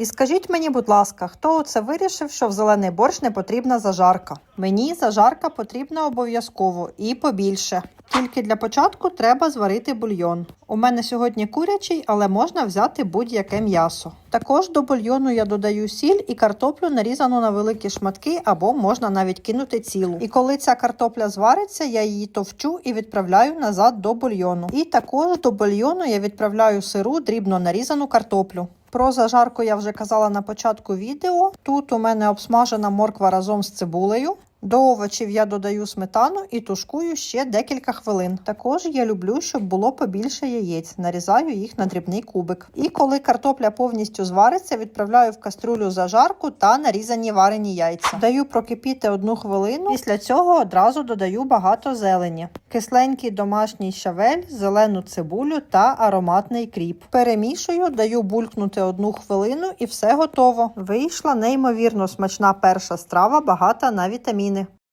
І скажіть мені, будь ласка, хто це вирішив, що в зелений борщ не потрібна зажарка? Мені зажарка потрібна обов'язково і побільше. Тільки для початку треба зварити бульйон. У мене сьогодні курячий, але можна взяти будь-яке м'ясо. Також до бульйону я додаю сіль і картоплю нарізану на великі шматки, або можна навіть кинути цілу. І коли ця картопля звариться, я її товчу і відправляю назад до бульйону. І також до бульйону я відправляю сиру дрібно нарізану картоплю. Про зажарку я вже казала на початку відео. Тут у мене обсмажена морква разом з цибулею. До овочів я додаю сметану і тушкую ще декілька хвилин. Також я люблю, щоб було побільше яєць. Нарізаю їх на дрібний кубик. І коли картопля повністю звариться, відправляю в кастрюлю зажарку та нарізані варені яйця. Даю прокипіти одну хвилину. Після цього одразу додаю багато зелені, кисленький домашній щавель, зелену цибулю та ароматний кріп. Перемішую, даю булькнути одну хвилину і все готово. Вийшла неймовірно смачна перша страва, багата на вітаміни.